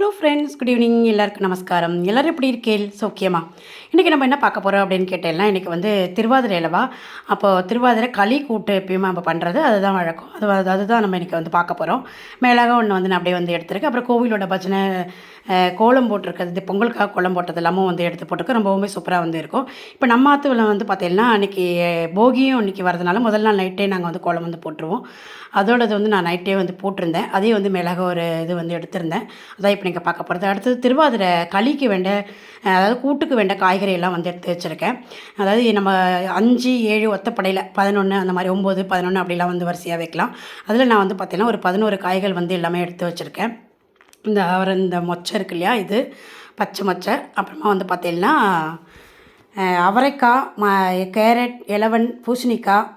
Hello friends good evening எல்லாருக்கும் நமஸ்காரம். எல்லோரும் எப்படி இருக்கேள் சௌக்கியமா? இன்றைக்கி நம்ம என்ன பார்க்க போகிறோம் அப்படின்னு கேட்டேன்னா இன்றைக்கி வந்து திருவாதிரை அளவா அப்போது திருவாதிரை களி கூட்டு எப்பயுமே நம்ம பண்ணுறது அதுதான் வழக்கம். அது அதுதான் நம்ம இன்றைக்கி வந்து பார்க்க போகிறோம் மேலாக ஒன்று வந்து நான் அப்படியே வந்து எடுத்துருக்கேன். அப்புறம் கோவிலோட பஜனை கோலம் போட்டிருக்கிறது இது பொங்கலுக்காக கோலம் போட்டது எல்லாமும் வந்து எடுத்து போட்டிருக்கோம் ரொம்பவுமே சூப்பராக வந்து இருக்கும். இப்போ நம்ம ஆற்றுல வந்து பார்த்தீங்கன்னா அன்றைக்கி போகியும் இன்றைக்கி வரதுனால முதல் நாள் நைட்டே நாங்கள் வந்து கோலம் வந்து போட்டுருவோம். அதோடது வந்து நான் நைட்டே வந்து போட்டிருந்தேன். அதையும் வந்து மேலாக ஒரு இது வந்து எடுத்திருந்தேன். அதான் இப்போ நீங்கள் பார்க்க போகிறது அடுத்தது திருவாதிரை களிக்கு வேண்ட அதாவது கூட்டுக்கு வேண்ட காய்கறி எல்லாம் வந்து எடுத்து வச்சுருக்கேன். அதாவது நம்ம அஞ்சு ஏழு ஒத்தப்படையில் பதினொன்று அந்த மாதிரி ஒம்பது பதினொன்று அப்படிலாம் வந்து வரிசையாக வைக்கலாம். அதில் நான் வந்து பார்த்திங்கன்னா ஒரு பதினோரு காய்கள் வந்து எல்லாமே எடுத்து வச்சுருக்கேன். இந்த அவர் இந்த மொச்சை இருக்கு இல்லையா இது பச்சை மொச்சை. அப்புறமா வந்து பார்த்திங்கன்னா அவரைக்காய் ம கேரட் இலவன் பூசணிக்காய்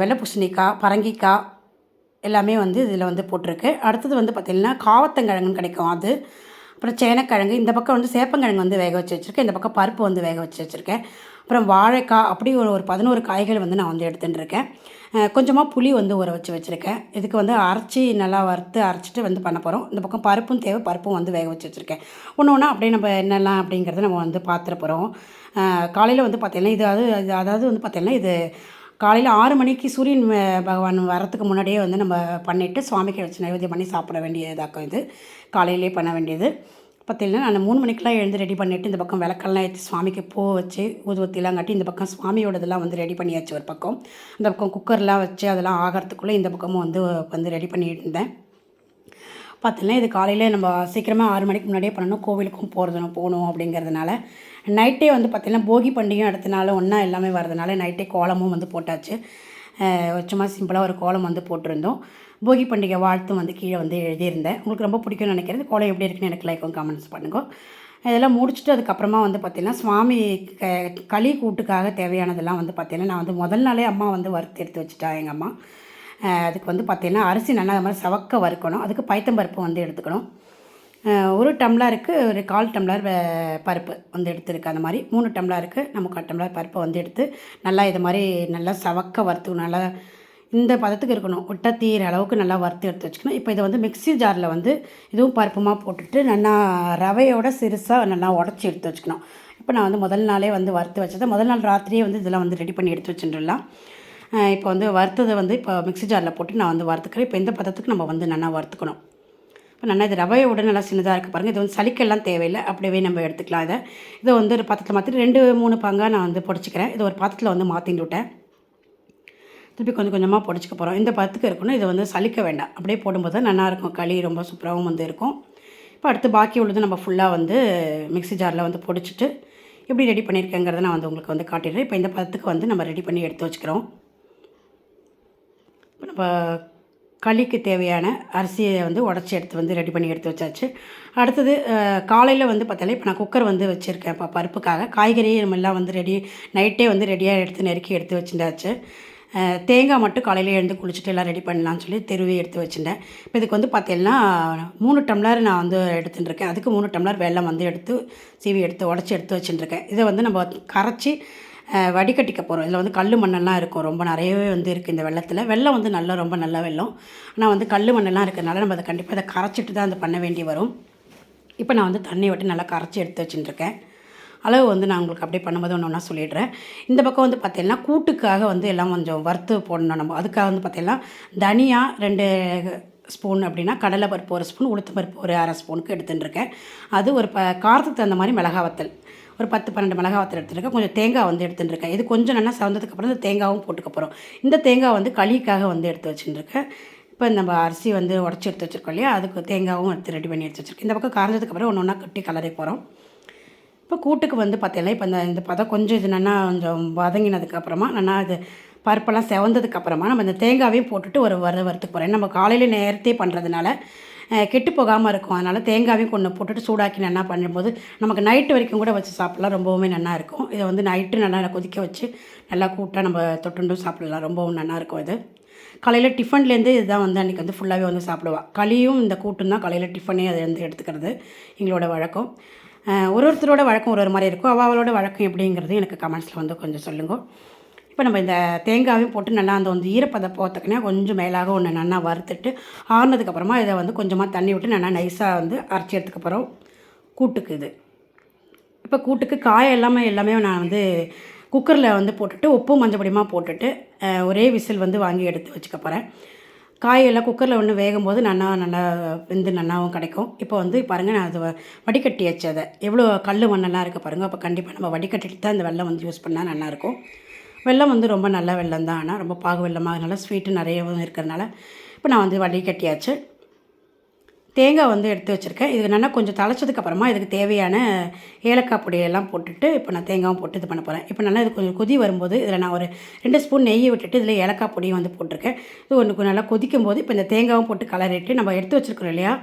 வெள்ளை பூசணிக்காய் பரங்கிக்காய் எல்லாமே வந்து இதில் வந்து போட்டிருக்கு. அடுத்தது வந்து பார்த்திங்கன்னா காவத்தங்கிழங்குன்னு கிடைக்கும் அது. அப்புறம் சேனக்கிழங்கு இந்த பக்கம் வந்து சேப்பங்கிழங்கு வந்து வேக வச்சு வச்சுருக்கேன். இந்த பக்கம் பருப்பு வந்து வேக வச்சு வச்சுருக்கேன். அப்புறம் வாழைக்காய் அப்படி ஒரு ஒரு பதினோரு காய்கள் வந்து நான் வந்து எடுத்துட்டுருக்கேன். கொஞ்சமாக புளி வந்து ஊற வச்சு வச்சுருக்கேன். இதுக்கு வந்து அரைச்சி நல்லா வறுத்து அரைச்சிட்டு வந்து பண்ண போகிறோம் இந்த பக்கம் பருப்பும் தேவை பருப்பும் வந்து வேக வச்சு வச்சுருக்கேன். ஒன்று ஒன்றா அப்படியே நம்ம என்னெல்லாம் அப்படிங்கிறத நம்ம வந்து பார்த்துட்டு போகிறோம் காலையில் வந்து பார்த்திங்கன்னா இது அது அதாவது வந்து பார்த்திங்கன்னா இது காலையில் ஆறு மணிக்கு சூரியன் பகவான் வரத்துக்கு முன்னாடியே வந்து நம்ம பண்ணிவிட்டு சுவாமிக்கு வச்சு நைவேத்தியம் பண்ணி சாப்பிட வேண்டியதாக்கும் இது. காலையிலே பண்ண வேண்டியது. பார்த்தீங்கன்னா நான் மூணு மணிக்கெலாம் எழுந்து ரெடி பண்ணிவிட்டு இந்த பக்கம் விளக்கெல்லாம் ஏற்றி சுவாமிக்கு பூ வச்சு ஊதுவத்திலாம் கட்டி இந்த பக்கம் சுவாமியோடதெல்லாம் வந்து ரெடி பண்ணியாச்சு ஒரு பக்கம். இந்த பக்கம் குக்கர்லாம் வச்சு அதெல்லாம் ஆகிறதுக்குள்ளே இந்த பக்கமும் வந்து வந்து ரெடி பண்ணிட்டு இருந்தேன். பார்த்தீங்கன்னா இது காலையில் நம்ம சீக்கிரமாக ஆறு மணிக்கு முன்னாடியே பண்ணணும். கோவிலுக்கும் போகிறதுணும் போகணும் அப்படிங்கிறதுனால நைட்டே வந்து பார்த்திங்கன்னா போகி பண்டிகையும் அடுத்த ஒன்றா எல்லாமே வரதுனால நைட்டே கோலமும் வந்து போட்டாச்சு. சும்மா சிம்பிளாக ஒரு கோலம் வந்து போட்டிருந்தோம். போகி பண்டிகை வாழ்த்தும் வந்து கீழே வந்து எழுதியிருந்தேன். உங்களுக்கு ரொம்ப பிடிக்கும்னு நினைக்கிறது கோலம் எப்படி இருக்குன்னு எனக்கு லைக்கும் கமெண்ட்ஸ் பண்ணுங்க. இதெல்லாம் முடிச்சுட்டு அதுக்கப்புறமா வந்து பார்த்திங்கன்னா சுவாமி க களி கூட்டுக்காக தேவையானதெல்லாம் வந்து பார்த்திங்கன்னா நான் வந்து முதல் நாளே அம்மா வந்து வறுத்து எடுத்து வச்சுட்டா எங்கள் அம்மா. அதுக்கு வந்து பார்த்திங்கன்னா அரிசி நல்லா அது மாதிரி சவக்க வறுக்கணும். அதுக்கு பைத்தம்பருப்பு வந்து எடுத்துக்கணும். ஒரு டம்ளருக்கு ஒரு கால் டம்ளர் வே- பருப்பு வந்து எடுத்துருக்கு. அந்த மாதிரி மூணு டம்ளருக்கு நம்ம கால் டம்ளர் பருப்பை வந்து எடுத்து நல்லா இது மாதிரி நல்லா சவக்க வறுத்து நல்லா இந்த பதத்துக்கு இருக்கணும். ஒட்ட தீர அளவுக்கு நல்லா வறுத்து எடுத்து வச்சுக்கணும். இப்போ இதை வந்து மிக்ஸி ஜாரில் வந்து இதுவும் பருப்புமா போட்டுட்டு நல்லா ரவையோட சிறுசாக நல்லா உடச்சி எடுத்து வச்சுக்கணும். இப்போ நான் வந்து முதல் நாளே வந்து வறுத்து வச்சதை முதல் நாள் ராத்திரியே வந்து இதெல்லாம் வந்து ரெடி பண்ணி எடுத்து வச்சுட்டுலாம் இப்போ வந்து வறுத்ததை வந்து இப்போ மிக்ஸி ஜாரில் போட்டு நான் வந்து வறுத்துக்கிறேன். இப்போ இந்த பதத்துக்கு நம்ம வந்து நல்லா வறுத்துக்கணும். இப்போ நல்லா இது ரவையை ரவையோட நல்லா சின்னதாக இருக்குது பாருங்கள் இது வந்து சளிக்கெல்லாம் தேவையில்லை. அப்படியே நம்ம எடுத்துக்கலாம் இதை. இதை வந்து ஒரு பாத்திரத்தில் மாற்றி ரெண்டு மூணு பங்காக நான் வந்து பொடிச்சிக்கிறேன். இது ஒரு பாத்திரத்தில் வந்து மாற்றிட்டு விட்டேன் திருப்பி கொஞ்சம் கொஞ்சமாக பொடிச்சிக்க போகிறோம் இந்த பத்துக்கு இருக்கணும் இதை வந்து சலிக்க வேண்டாம். அப்படியே போடும்போது தான் நல்லா இருக்கும். களி ரொம்ப சூப்பராகவும் வந்து இருக்கும். இப்போ அடுத்து பாக்கி உள்ளது நம்ம ஃபுல்லாக வந்து மிக்ஸி ஜாரில் வந்து பொடிச்சிட்டு எப்படி ரெடி பண்ணியிருக்கேங்கிறத நான் வந்து உங்களுக்கு வந்து காட்டிடுறேன். இப்போ இந்த பதத்துக்கு வந்து நம்ம ரெடி பண்ணி எடுத்து வச்சுக்கிறோம். இப்போ நம்ம களிக்கு தேவையான அரிசியை வந்து உடச்சி எடுத்து வந்து ரெடி பண்ணி எடுத்து வச்சாச்சு. அடுத்தது காலையில் வந்து பார்த்தாலே இப்போ நான் குக்கர் வந்து வச்சுருக்கேன். இப்போ பருப்புக்காக காய்கறி எல்லாம் வந்து ரெடி நைட்டே வந்து ரெடியாக எடுத்து நெருக்கி எடுத்து வச்சுட்டாச்சு. தேங்காய் மட்டும் காலையில் எழுந்து குளிச்சுட்டு எல்லாம் ரெடி பண்ணலாம்னு சொல்லி தெருவி எடுத்து வச்சுட்டேன். இப்போ இதுக்கு வந்து பார்த்தீங்கன்னா மூணு டம்ளர் நான் வந்து எடுத்துட்டு இருக்கேன் அதுக்கு மூணு டம்ளர் வெல்லம் வந்து எடுத்து சீவி எடுத்து உடச்சி எடுத்து வச்சுட்டுருக்கேன். இதை வந்து நம்ம கரைச்சி வடிகட்டிக்க போகிறோம் இதில் வந்து கல் மண்ணெல்லாம் இருக்கும். ரொம்ப நிறையவே வந்து இருக்குது இந்த வெள்ளத்தில். வெள்ளம் வந்து நல்லா ரொம்ப நல்ல வெள்ளம் ஆனால் வந்து கல் மண்ணெல்லாம் இருக்கிறதுனால நம்ம அதை கண்டிப்பாக அதை கரைச்சிட்டு தான் அதை பண்ண வேண்டி வரும். இப்போ நான் வந்து தண்ணியை விட்டு நல்லா கரைச்சி எடுத்து வச்சுட்டுருக்கேன். அளவு வந்து நான் உங்களுக்கு அப்படியே பண்ணும்போது ஒன்று ஒன்றா சொல்லிடுறேன். இந்த பக்கம் வந்து பார்த்தீங்கன்னா கூட்டுக்காக வந்து எல்லாம் கொஞ்சம் வறுத்து போடணும் நம்ம. அதுக்காக வந்து பார்த்தீங்கன்னா தனியா ரெண்டு ஸ்பூன் அப்படின்னா கடலை பருப்பு ஒரு ஸ்பூன் உளுத்து பருப்பு ஒரு அரை ஸ்பூனுக்கு எடுத்துட்டுருக்கேன். அது ஒரு ப காரத்துக்கு தகுந்த மாதிரி மிளகா வத்தல். ஒரு பத்து பன்னெண்டு மிளகா வத்தல் எடுத்துருக்கேன் கொஞ்சம் தேங்காய் வந்து எடுத்துட்டுருக்கேன். இது கொஞ்சம் நல்லா சவந்ததுக்கப்புறம் இந்த தேங்காவும் போட்டுக்க போகிறோம் இந்த தேங்காய் வந்து களிக்காக வந்து எடுத்து வச்சுட்டுருக்கேன். இப்போ நம்ம அரிசி வந்து உடச்சி எடுத்து வச்சுருக்கோம் இல்லையா? அதுக்கு தேங்காவும் எடுத்து ரெடி பண்ணி எடுத்து வச்சுருக்கேன். இந்த பக்கம் காரஞ்சதுக்கப்புறம் ஒன்று ஒன்றா கட்டி கலரை போகிறோம். இப்போ கூட்டுக்கு வந்து பார்த்தீங்கன்னா இப்போ இந்த இந்த பதம் கொஞ்சம் இது நல்லா கொஞ்சம் வதங்கினதுக்கப்புறமா நல்லா இது பருப்பெல்லாம் செவந்ததுக்கப்புறமா நம்ம இந்த தேங்காவையும் போட்டுட்டு ஒரு வர வறுத்துக்கு போகிறேன். நம்ம காலையில் நேரத்தே பண்ணுறதுனால கெட்டு போகாமல் இருக்கும். அதனால் தேங்காவையும் கொண்டு போட்டுட்டு சூடாக்கி நல்லா பண்ணும்போது நமக்கு நைட்டு வரைக்கும் கூட வச்சு சாப்பிட்லாம். ரொம்பவுமே நல்லா இருக்கும். இதை வந்து நைட்டு நல்லா கொதிக்க வச்சு நல்லா கூட்டாக நம்ம தொட்டுண்டும் சாப்பிடலாம். ரொம்பவும் நல்லாயிருக்கும் இது. காலையில் டிஃபன்லேருந்து இதுதான் வந்து அன்றைக்கி வந்து ஃபுல்லாகவே வந்து சாப்பிடுவா. களியும் இந்த கூட்டும் தான் காலையில் டிஃபனே அதை வந்து எடுத்துக்கிறது. எங்களோட வழக்கம். ஒரு ஒருத்தரோட வழக்கம் ஒரு ஒரு மாதிரி இருக்கும். அவளோட வழக்கம் எப்படிங்கிறது எனக்கு கமெண்ட்ஸில் வந்து கொஞ்சம் சொல்லுங்க. இப்போ நம்ம இந்த தேங்காயும் போட்டு நல்லா அந்த வந்து ஈரப்பதம் போகிறதுக்குனே கொஞ்சம் மேலாக ஒன்று நல்லா வறுத்துட்டு ஆறுனதுக்கப்புறமா இதை வந்து கொஞ்சமாக தண்ணி விட்டு நல்லா நைஸாக வந்து அரைச்சி எடுத்துக்கப்புறம் கூட்டுக்கு இது. இப்போ கூட்டுக்கு காய எல்லாமே எல்லாமே நான் வந்து குக்கரில் வந்து போட்டுட்டு உப்பு மஞ்சள் பொடியமாக போட்டுட்டு ஒரே விசில் வந்து வாங்கி எடுத்து வச்சுக்க போகிறேன் காயெல்லாம் குக்கரில் ஒன்று வேகும் போது நல்லா நல்லா வெந்து நல்லாவும் கிடைக்கும். இப்போ வந்து பாருங்கள் நான் அது வ- வடிகட்டியாச்சு அதை எவ்வளோ கல் மண்ணெல்லாம் இருக்குது பாருங்கள் அப்போ கண்டிப்பாக நம்ம வடிகட்டிட்டு தான் இந்த வெள்ளம் வந்து யூஸ் பண்ணால் நல்லாயிருக்கும் வெல்லம் வந்து ரொம்ப நல்ல வெல்லம் தான். ஆனால் ரொம்ப பாகு வெள்ளமாக நல்லா ஸ்வீட்டு நிறையவும் இருக்கிறதுனால இப்போ நான் வந்து வடிகட்டியாச்சு தேங்காய் வந்து எடுத்து வச்சுருக்கேன். இது நல்லா கொஞ்சம் தலைச்சதுக்கப்புறமா இதுக்கு தேவையான ஏலக்காய் பொடியெல்லாம் போட்டுட்டு இப்போ நான் தேங்காயும் போட்டு இது பண்ண போகிறேன் இப்போ நல்லா இது கொஞ்சம் கொதி வரும்போது இதில் நான் ஒரு ரெண்டு ஸ்பூன் நெய்யை விட்டுட்டு இதில் ஏலக்காய் பொடியும் வந்து போட்டிருக்கேன். இது ஒன்று நல்லா கொதிக்கும் போது இப்போ இந்த தேங்காயும் போட்டு கலரிட்டு நம்ம எடுத்து வச்சுருக்கிறோம் இல்லையா?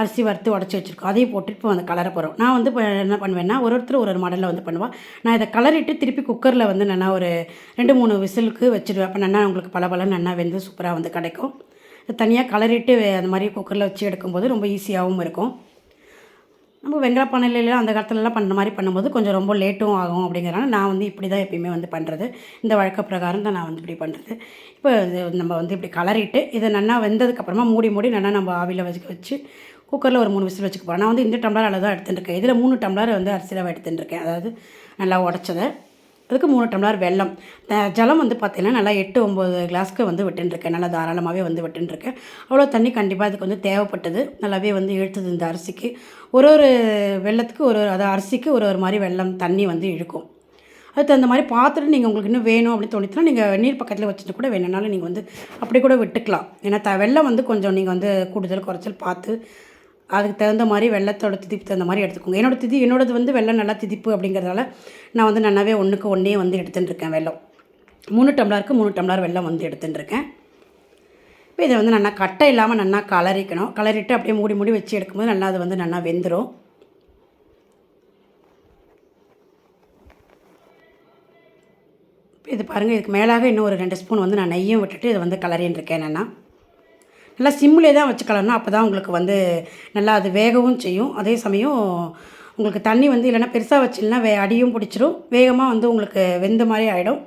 அரிசி வறுத்து உடச்சி வச்சுருக்கோம். அதையும் போட்டு இப்போ வந்து கலரை போகிறோம் நான் வந்து இப்போ என்ன பண்ணுவேன்னா ஒரு ஒருத்தர் ஒரு ஒரு மாடலில் வந்து பண்ணுவேன் நான் இதை கலரிட்டு திருப்பி குக்கரில் வந்து நல்லா ஒரு ரெண்டு மூணு விசிலுக்கு வச்சுருவேன் அப்போ நல்லா உங்களுக்கு பல பல நல்லா வெந்து சூப்பராக வந்து கிடைக்கும். தனியாக கலரிட்டு அந்த மாதிரி குக்கரில் வச்சு எடுக்கும்போது ரொம்ப ஈஸியாகவும் இருக்கும். நம்ம வெங்காய பானையிலலாம் அந்த காலத்துலலாம் பண்ணுற மாதிரி பண்ணும்போது கொஞ்சம் ரொம்ப லேட்டும் ஆகும் அப்படிங்கிறனால நான் வந்து இப்படி தான் எப்பயுமே வந்து பண்ணுறது இந்த வழக்க பிரகாரம் தான் நான் வந்து இப்படி பண்ணுறது இப்போ இது நம்ம வந்து இப்படி கலரிட்டு இதை நல்லா வெந்ததுக்கப்புறமா மூடி மூடி நல்லா நம்ம ஆவியில் வச்சு வச்சு குக்கரில் ஒரு மூணு விசில் வச்சுக்க போகிறேன் நான் வந்து இந்த டம்ளர் அளவு தான் எடுத்துட்டுருக்கேன் இதில் மூணு டம்ளர் வந்து அரிசியில் எடுத்துட்டுருக்கேன் அதாவது நல்லா உடச்சதை. அதுக்கு மூணு டம்ளர் வெல்லம். த- ஜலம் வந்து பார்த்திங்கன்னா நல்லா எட்டு ஒம்பது கிளாஸ்க்கு வந்து விட்டுருக்கேன் நல்லா தாராளமாகவே வந்து விட்டுருக்கேன் அவ்வளோ தண்ணி கண்டிப்பாக அதுக்கு வந்து தேவைப்பட்டது. நல்லாவே வந்து இழுத்தது இந்த அரிசிக்கு. ஒரு ஒரு வெள்ளத்துக்கு ஒரு ஒரு அதாவது அரிசிக்கு ஒரு ஒரு மாதிரி வெல்லம் தண்ணி வந்து இழுக்கும். அதுக்கு தகுந்த மாதிரி பார்த்துட்டு நீங்கள் உங்களுக்கு இன்னும் வேணும் அப்படின்னு தோணிச்சுன்னா நீங்கள் நீர் பக்கத்தில் வச்சுட்டு கூட வேணும்னாலும் நீங்கள் வந்து அப்படி கூட விட்டுக்கலாம். ஏன்னா த வெள்ளம் வந்து கொஞ்சம் நீங்கள் வந்து கூடுதல் குறைச்சல் பார்த்து அதுக்கு தகுந்த மாதிரி வெள்ளத்தோட திதிப்பு தகுந்த மாதிரி எடுத்துக்கோங்க. என்னோட திதி என்னோடது வந்து வெள்ளம் நல்லா திதிப்பு அப்படிங்கிறதால நான் வந்து நல்லாவே ஒன்றுக்கு ஒன்றே வந்து எடுத்துட்டுருக்கேன் வெள்ளம். மூணு டம்ளருக்கு மூணு டம்ளர் வெள்ளம் வந்து எடுத்துட்டுருக்கேன். இப்போ இதை வந்து நல்லா கட்டை இல்லாமல் நல்லா கலரிக்கணும். கலரிட்டு அப்படியே மூடி மூடி வச்சு எடுக்கும்போது நல்லா அது வந்து நல்லா வெந்துடும் இது பாருங்கள் இதுக்கு மேலாக இன்னும் ஒரு ரெண்டு ஸ்பூன் வந்து நான் நெய்யும் விட்டுட்டு இதை வந்து கலரின்னு இருக்கேன் என்னென்னா நல்லா சிம்மிலே தான் வச்சுக்கலாம்னா அப்போ தான் உங்களுக்கு வந்து நல்லா அது வேகவும் செய்யும். அதே சமயம் உங்களுக்கு தண்ணி வந்து இல்லைன்னா பெருசாக வச்சிங்கன்னா வே அடியும் பிடிச்சிரும். வேகமாக வந்து உங்களுக்கு வெந்த மாதிரி ஆகிடும்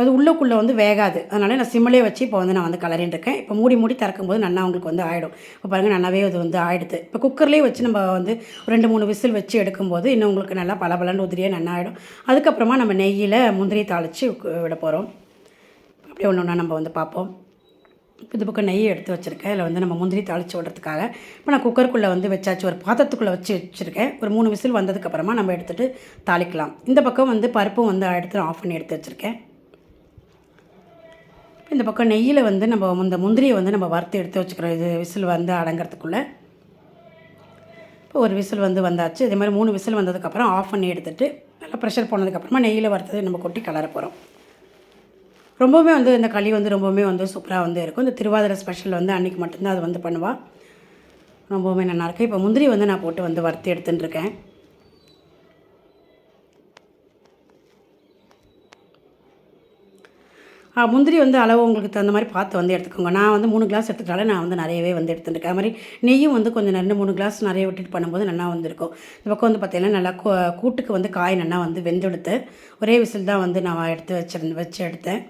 அது உள்ளுக்குள்ளே வந்து வேகாது. அதனால் நான் சிம்மிலே வச்சு இப்போ வந்து நான் வந்து கலரின்னு இருக்கேன். இப்போ மூடி மூடி திறக்கும்போது நல்லா உங்களுக்கு வந்து ஆகிடும் இப்போ பாருங்கள் நல்லாவே அது வந்து ஆகிடுது இப்போ குக்கர்லேயே வச்சு நம்ம வந்து ரெண்டு மூணு விசில் வச்சு எடுக்கும்போது இன்னும் உங்களுக்கு நல்லா பளபளன்னு உதிரியாக நல்லா ஆகிடும் அதுக்கப்புறமா நம்ம நெய்யில் முந்திரி தாளித்து விட போகிறோம் அப்படியே ஒன்று ஒன்றா நம்ம வந்து பார்ப்போம். இந்த பக்கம் நெய் எடுத்து வச்சுருக்கேன். இல்லை வந்து நம்ம முந்திரி தாளித்து விடுறதுக்காக. இப்போ நான் குக்கருக்குள்ளே வந்து வச்சாச்சு ஒரு பாத்திரத்துக்குள்ளே வச்சு வச்சுருக்கேன். ஒரு மூணு விசில் வந்ததுக்கப்புறமா நம்ம எடுத்துகிட்டு தாளிக்கலாம். இந்த பக்கம் வந்து பருப்பும் வந்து எடுத்து ஆஃப் பண்ணி எடுத்து வச்சுருக்கேன். இந்த பக்கம் நெய்யில் வந்து நம்ம இந்த முந்திரியை வந்து நம்ம வறுத்து எடுத்து வச்சுக்கிறோம். இது விசில் வந்து அடங்கிறதுக்குள்ளே. இப்போ ஒரு விசில் வந்து வந்தாச்சு. இதே மாதிரி மூணு விசில் வந்ததுக்கப்புறம் ஆஃப் பண்ணி எடுத்துட்டு நல்லா ப்ரெஷர் போனதுக்கப்புறமா நெய்யில் வறுத்தது நம்ம கொட்டி கலர போகிறோம் ரொம்பவுமே வந்து இந்த களி வந்து ரொம்பவுமே வந்து சூப்பராக வந்து இருக்கும். இந்த திருவாதிரை ஸ்பெஷல் வந்து அன்றைக்கி மட்டும்தான் அது வந்து பண்ணுவாள் ரொம்பவுமே நல்லாயிருக்கு இப்போ முந்திரி வந்து நான் போட்டு வந்து வறுத்து எடுத்துன்னு இருக்கேன். முந்திரி வந்து அளவு உங்களுக்கு தகுந்த மாதிரி பார்த்து வந்து எடுத்துக்கோங்க. நான் வந்து மூணு கிளாஸ் எடுத்துட்டாலே நான் வந்து நிறையவே வந்து எடுத்துட்டுருக்கேன் அது மாதிரி நெய்யும் வந்து கொஞ்சம் ரெண்டு மூணு கிளாஸ் நிறைய விட்டுட்டு பண்ணும்போது நல்லா வந்துருக்கும் இந்த பக்கம் வந்து பார்த்திங்கன்னா நல்லா கூட்டுக்கு வந்து காய் நல்லா வந்து வெந்தெடுத்து ஒரே விசில் தான் வந்து நான் எடுத்து வச்சிருந்து வச்சு எடுத்தேன்.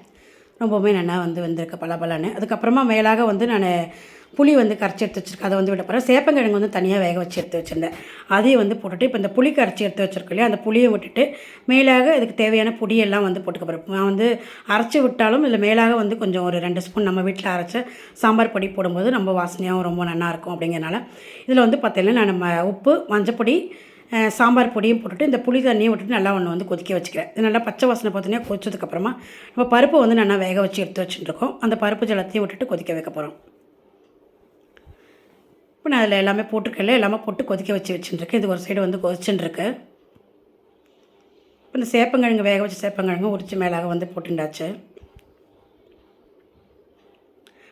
ரொம்பவுமே நல்லா வந்து வந்திருக்கு பளபளன்னு. அதுக்கப்புறமா மேலாக வந்து நான் புளி வந்து கரைச்சி எடுத்து வச்சிருக்கேன். அதை வந்து விட போகிறேன் சேப்பங்கிழங்கு வந்து தனியாக வேக வச்சு எடுத்து வச்சுருந்தேன். அதையும் வந்து போட்டுட்டு இப்போ இந்த புளி கரைச்சி எடுத்து வச்சுருக்கோம் இல்லையா அந்த புளியை விட்டுட்டு மேலாக இதுக்கு தேவையான பொடியெல்லாம் வந்து போட்டுக்க போகிறேன் நான் வந்து அரைச்சி விட்டாலும் இதில் மேலாக வந்து கொஞ்சம் ஒரு ரெண்டு ஸ்பூன் நம்ம வீட்டில் அரைச்ச சாம்பார் பொடி போடும்போது ரொம்ப வாசனையாகவும் ரொம்ப நல்லா இருக்கும் அப்படிங்கிறனால இதில் வந்து பார்த்திங்கன்னா நான் நம்ம உப்பு மஞ்சப்பொடி சாம்பார் பொடியும் போட்டுட்டு இந்த புளி தண்ணியும் விட்டுட்டு நல்லா ஒன்று வந்து கொதிக்க வச்சுக்கிறேன். இது நல்லா பச்சை வாசனை பார்த்தோன்னே கொதிச்சதுக்கப்புறமா நம்ம பருப்பை வந்து நல்லா வேக வச்சு எடுத்து வச்சுட்டுருக்கோம். அந்த பருப்பு ஜலத்தையும் விட்டுட்டு கொதிக்க வைக்க போகிறோம் இப்போ நான் அதில் எல்லாமே போட்டிருக்கேன்ல எல்லாமே போட்டு கொதிக்க வச்சு வச்சுட்டுருக்கேன். இது ஒரு சைடு வந்து கொதிச்சுட்டுருக்கு. இப்போ இந்த சேப்பங்கிழங்கு வேக வச்ச சேப்பங்கிழங்கு உரிச்சு மேலாக வந்து போட்டுண்டாச்சு.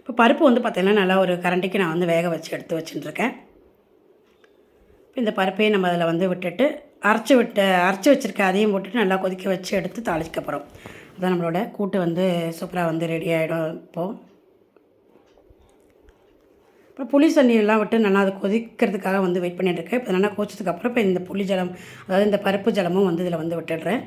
இப்போ பருப்பு வந்து பார்த்திங்கன்னா நல்லா ஒரு கரண்டிக்கு நான் வந்து வேக வச்சு எடுத்து வச்சுட்டுருக்கேன். இந்த பருப்பையும் நம்ம அதில் வந்து விட்டுட்டு அரைச்சி விட்டு அரைச்சி வச்சுருக்க அதையும் போட்டுட்டு நல்லா கொதிக்க வச்சு எடுத்து தாளிக்க போகிறோம் அதான் நம்மளோட கூட்டு வந்து சூப்பராக வந்து ரெடி ஆகிடும் இப்போது அப்புறம் புளி தண்ணியெல்லாம் விட்டு நல்லா அது கொதிக்கிறதுக்காக வந்து வெயிட் பண்ணிட்டுருக்கேன் இப்போ நல்லா கொதிச்சதுக்கப்புறம் இப்போ இந்த புளி ஜலம் அதாவது இந்த பருப்பு ஜலமும் வந்து இதில் வந்து விட்டுடுறேன்.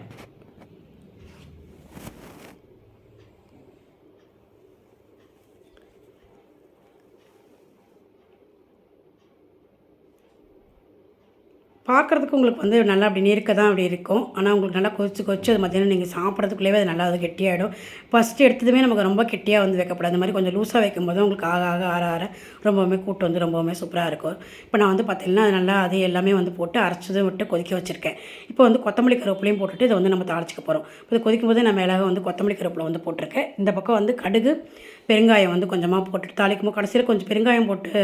பார்க்குறதுக்கு உங்களுக்கு வந்து நல்லா அப்படி நீர்க்க தான் அப்படி இருக்கும். ஆனால் உங்களுக்கு நல்லா கொதிச்சு கொச்சு அது மத்தியானம் நீங்கள் சாப்பிட்றதுக்குள்ளேயே அது நல்லா அது கெட்டியாகிடும் ஃபஸ்ட்டு எடுத்ததுமே நமக்கு ரொம்ப கெட்டியாக வந்து வைக்கப்படாது. அந்த மாதிரி கொஞ்சம் லூஸாக வைக்கும்போது உங்களுக்கு ஆக ஆக ஆற ஆற ரொம்பவுமே கூட்டு வந்து ரொம்பவுமே சூப்பராக இருக்கும். இப்போ நான் வந்து பார்த்தீங்கன்னா அது நல்லா அது எல்லாமே வந்து போட்டு அரைச்சதும் விட்டு கொதிக்க வச்சுருக்கேன். இப்போ வந்து கொத்தமல்லி கருவேப்பிலையும் போட்டுட்டு இதை வந்து நம்ம தாளிச்சிக்க போகிறோம் இப்போ கொதிக்கும் போது நான் மேலாக வந்து கொத்தமல்லி கருவேப்பிலை வந்து போட்டிருக்கேன். இந்த பக்கம் வந்து கடுகு பெருங்காயம் வந்து கொஞ்சமாக போட்டுட்டு தாளிக்கும் போது கடைசியில் கொஞ்சம் பெருங்காயம் போட்டு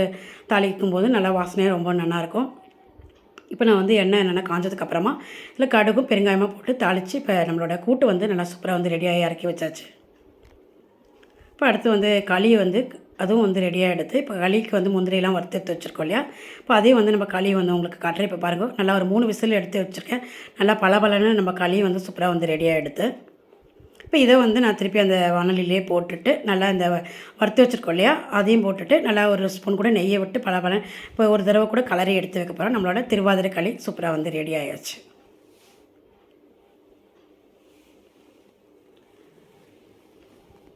தாளிக்கும் போது நல்லா வாசனையாக ரொம்ப நல்லாயிருக்கும் இப்போ நான் வந்து எண்ணெய் என்னென்ன காஞ்சதுக்கப்புறமா இல்லை கடுகும் பெருங்காயமாக போட்டு தாளித்து இப்போ நம்மளோட கூட்டு வந்து நல்லா சூப்பராக வந்து ரெடியாகி இறக்கி வச்சாச்சு. இப்போ அடுத்து வந்து களி வந்து அதுவும் வந்து ரெடியாக எடுத்து இப்போ களிக்கு வந்து முந்திரியெல்லாம் வறுத்து எடுத்து வச்சுருக்கோம் இல்லையா? இப்போ அதையும் வந்து நம்ம களி வந்து உங்களுக்கு காட்டுறேன். இப்போ பாருங்கள் நல்லா ஒரு மூணு விசில் எடுத்து வச்சுருக்கேன். நல்லா பளபளன்னு நம்ம களி வந்து சூப்பராக வந்து ரெடியாக எடுத்து இப்போ இதை வந்து நான் திருப்பி அந்த வானலிலே போட்டுட்டு நல்லா இந்த வறுத்து வச்சுருக்கோம் இல்லையா? அதையும் போட்டுட்டு நல்லா ஒரு ஸ்பூன் கூட நெய்யை விட்டு பல பல இப்போ ஒரு தடவை கூட கலரி எடுத்து வைக்க போகிறோம் நம்மளோட திருவாதிரை களி சூப்பராக வந்து ரெடி ஆயாச்சு.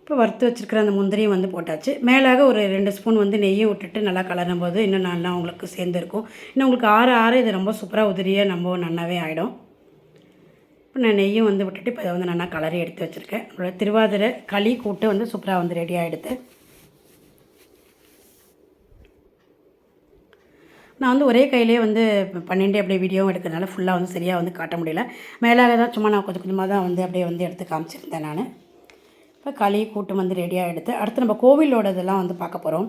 இப்போ வறுத்து வச்சுருக்கிற அந்த முந்திரியும் வந்து போட்டாச்சு. மேலாக ஒரு ரெண்டு ஸ்பூன் வந்து நெய்யை விட்டுட்டு நல்லா கலரும் போது இன்னும் நல்லா உங்களுக்கு சேர்ந்துருக்கும் இன்னும் உங்களுக்கு ஆற ஆற இது ரொம்ப சூப்பராக உதிரியாக நம்ம நல்லாவே ஆகிடும் இப்போ நான் நெய்யும் வந்து விட்டுட்டு இப்போ அதை வந்து நல்லா கலரி எடுத்து வச்சுருக்கேன். நம்மளோட திருவாதிரை களி கூட்டு வந்து சூப்பராக வந்து ரெடி ஆகிடுது நான் வந்து ஒரே கையிலே வந்து பன்னெண்டு அப்படியே வீடியோவும் எடுக்கிறதுனால ஃபுல்லாக வந்து சரியாக வந்து காட்ட முடியல. மேலே தான் சும்மா நான் கொஞ்சம் கொஞ்சமாக தான் வந்து அப்படியே வந்து எடுத்து காமிச்சிருந்தேன் நான். இப்போ களி கூட்டம் வந்து ரெடியாக எடுத்து அடுத்து நம்ம கோவிலோட இதெல்லாம் வந்து பார்க்க போகிறோம்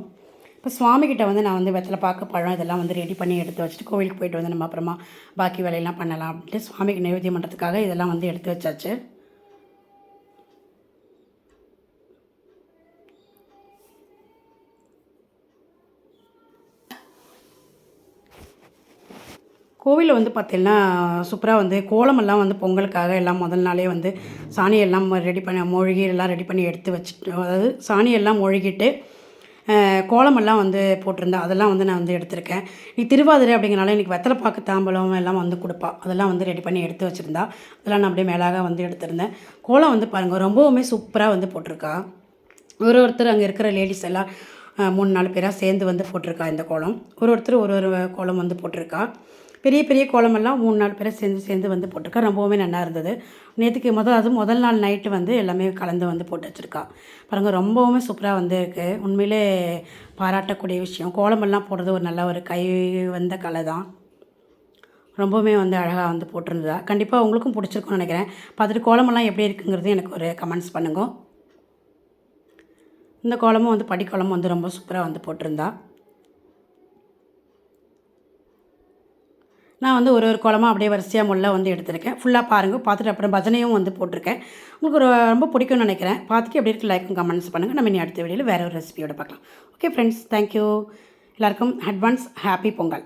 இப்போ சுவாமிகிட்ட வந்து நான் வந்து வெத்தலை பார்க்க பழம் இதெல்லாம் வந்து ரெடி பண்ணி எடுத்து வச்சுட்டு கோவிலுக்கு போயிட்டு வந்து நம்ம அப்புறமா பாக்கி வேலையெல்லாம் பண்ணலாம் அப்படின்ட்டு சுவாமிக்கு நைவேத்தியம் பண்ணுறதுக்காக இதெல்லாம் வந்து எடுத்து வச்சாச்சு. கோவிலில் வந்து பார்த்திங்கன்னா சூப்பராக வந்து கோலமெல்லாம் வந்து பொங்கலுக்காக எல்லாம் முதல் நாளே வந்து சாணியெல்லாம் ரெடி பண்ணி மொழுகி எல்லாம் ரெடி பண்ணி எடுத்து வச்சுட்டு அதாவது சாணியெல்லாம் மொழுகிட்டு கோலமெல்லாம் வந்து போட்டிருந்தா அதெல்லாம் வந்து நான் வந்து எடுத்திருக்கேன். நீ திருவாதிரை அப்படிங்கிறனால இன்றைக்கி வெத்தலை பாக்கு தாம்பலம் எல்லாம் வந்து கொடுப்பா. அதெல்லாம் வந்து ரெடி பண்ணி எடுத்து வச்சுருந்தா அதெல்லாம் நான் அப்படியே மேலாக வந்து எடுத்திருந்தேன். கோலம் வந்து பாருங்கள் ரொம்பவுமே சூப்பராக வந்து போட்டிருக்கா. ஒரு ஒருத்தர் அங்கே இருக்கிற லேடிஸ் எல்லாம் மூணு நாலு பேராக சேர்ந்து வந்து போட்டிருக்கா இந்த கோலம். ஒரு ஒருத்தர் ஒரு ஒரு கோலம் வந்து போட்டிருக்கா. பெரிய பெரிய கோலமெல்லாம் மூணு நாலு பேரை சேர்ந்து சேர்ந்து வந்து போட்டிருக்கா. ரொம்பவுமே நல்லா இருந்தது. நேற்றுக்கு முதல் அது முதல் நாள் நைட்டு வந்து எல்லாமே கலந்து வந்து போட்டு வச்சுருக்கா. பாருங்கள் ரொம்பவுமே சூப்பராக வந்து இருக்குது உண்மையிலே பாராட்டக்கூடிய விஷயம். கோலமெல்லாம் போடுறது ஒரு நல்ல ஒரு கை வந்த கலை தான். ரொம்பவுமே வந்து அழகாக வந்து போட்டிருந்ததா. கண்டிப்பாக உங்களுக்கும் பிடிச்சிருக்குன்னு நினைக்கிறேன். பார்த்துட்டு கோலமெல்லாம் எப்படி இருக்குங்கிறது எனக்கு ஒரு கமெண்ட்ஸ் பண்ணுங்க. இந்த கோலமும் வந்து படிக்கோலமும் வந்து ரொம்ப சூப்பராக வந்து போட்டிருந்தா. நான் வந்து ஒரு ஒரு குளமாக அப்படியே வரிசையாக முள்ள வந்து எடுத்திருக்கேன். ஃபுல்லாக பாருங்கள் பார்த்துட்டு அப்புறம் பஜனையும் வந்து போட்டிருக்கேன். உங்களுக்கு ஒரு ரொம்ப பிடிக்கும்னு நினைக்கிறேன். பார்த்துட்டு எப்படி இருக்கு? லைக்கும் கமெண்ட்ஸ் பண்ணுங்கள் நம்ம இனி அடுத்த வீடியோவில் வேறு ஒரு ரெசிபியோட பார்க்கலாம். ஓகே ஃப்ரெண்ட்ஸ் தேங்க்யூ எல்லாருக்கும் அட்வான்ஸ் ஹாப்பி பொங்கல்.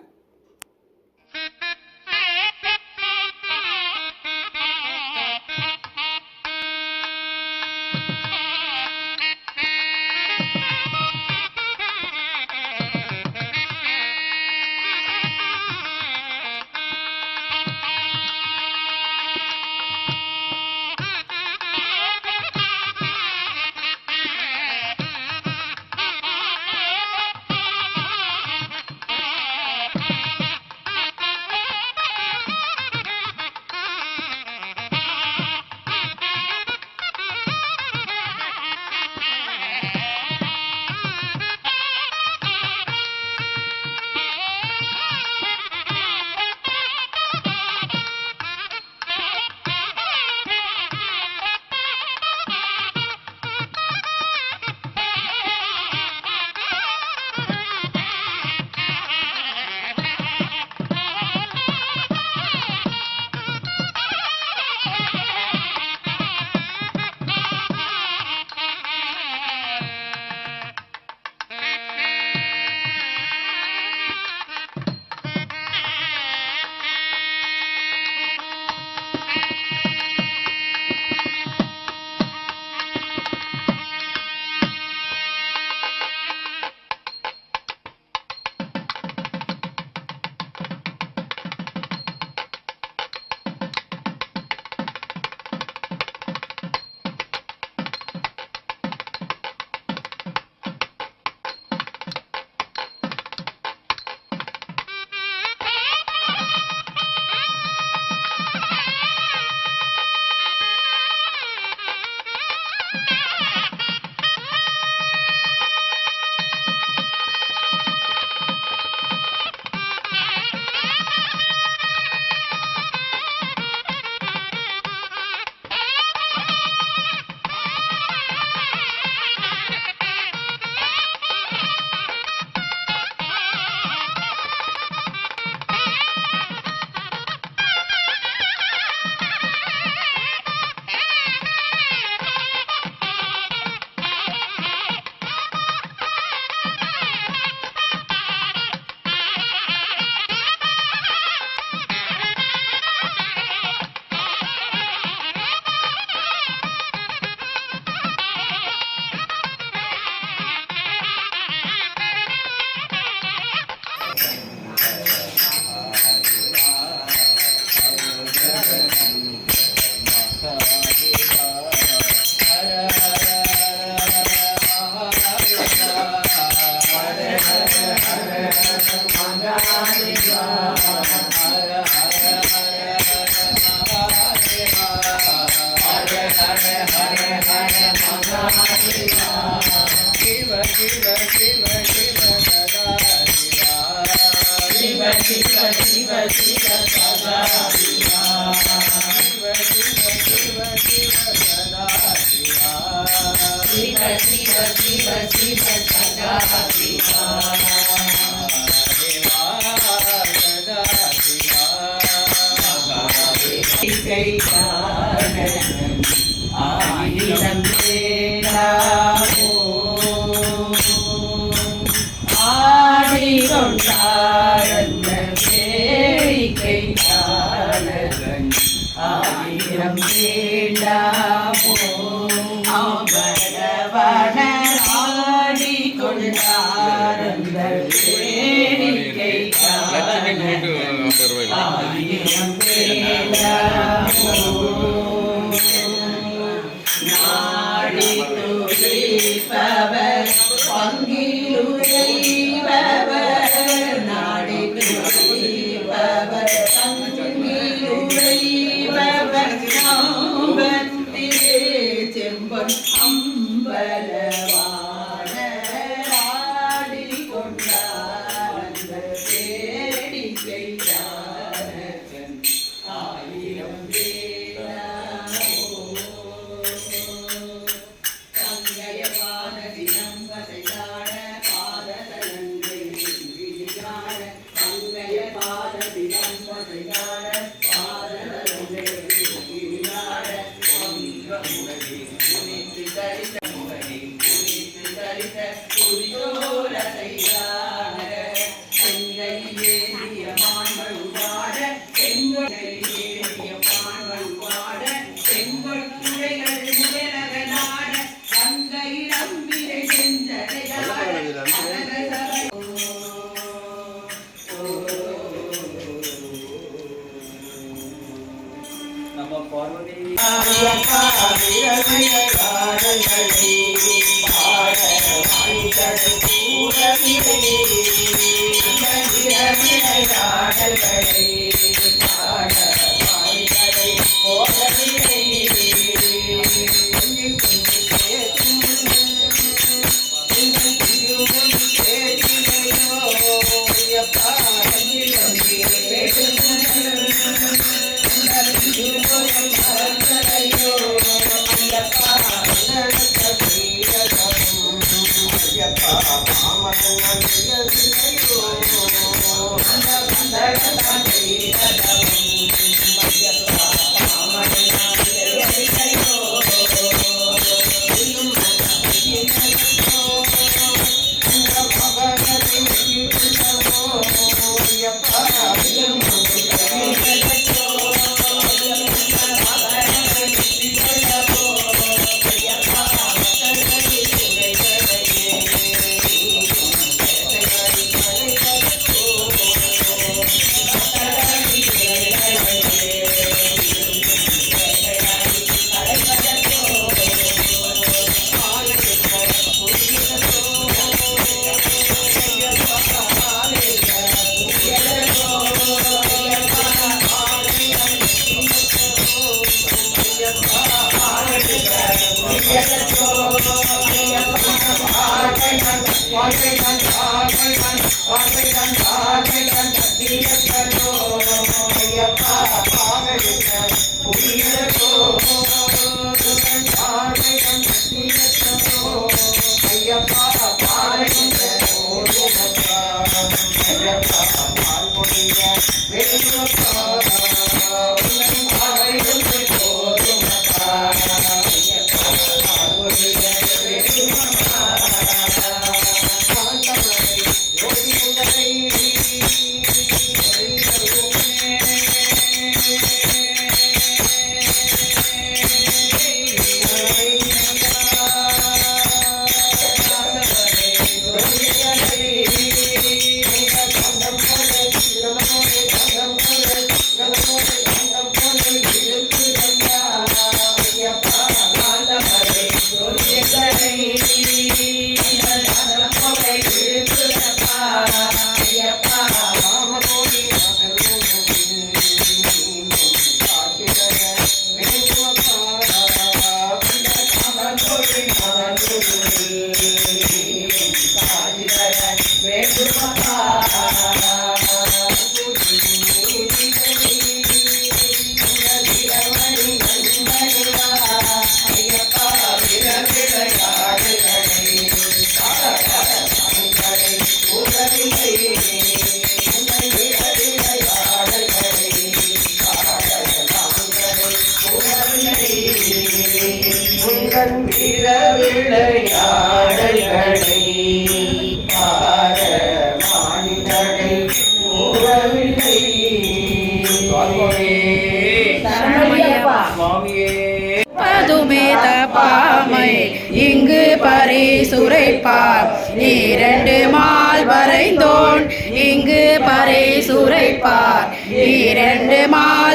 ಬಂದ ಬಂದ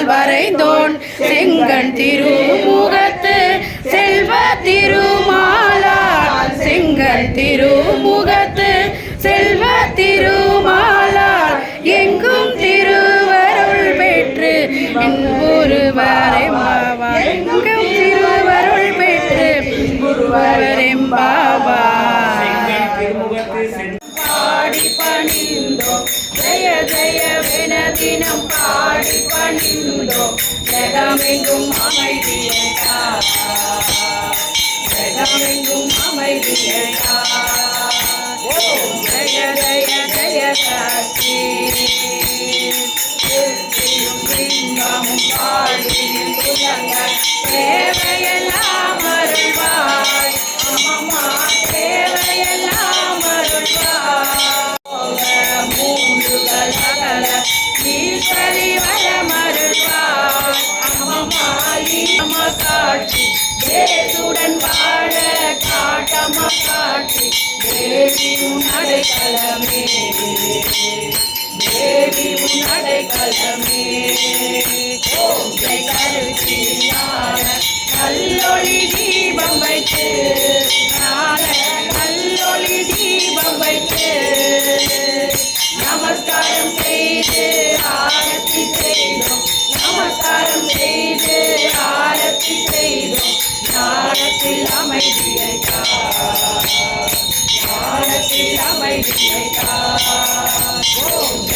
செங்கோல் வரைந்தோன் செங்கண் திருமுகத்து செல்வ திருமாலா செங்கண் திருமுகத்து செல்வ திருமாலா எங்கும் திருவருள் பெற்று என் குருவரை மாவா எங்கும் திருவருள் பெற்று குருவரெம்பா ஜெகமெங்கும் அமைதியை ஜெகமெங்கும் அமைதியை ஓம் ஜய ஜய ஜய சக்தி திருப்தியும் லிங்கமும் Jai Jai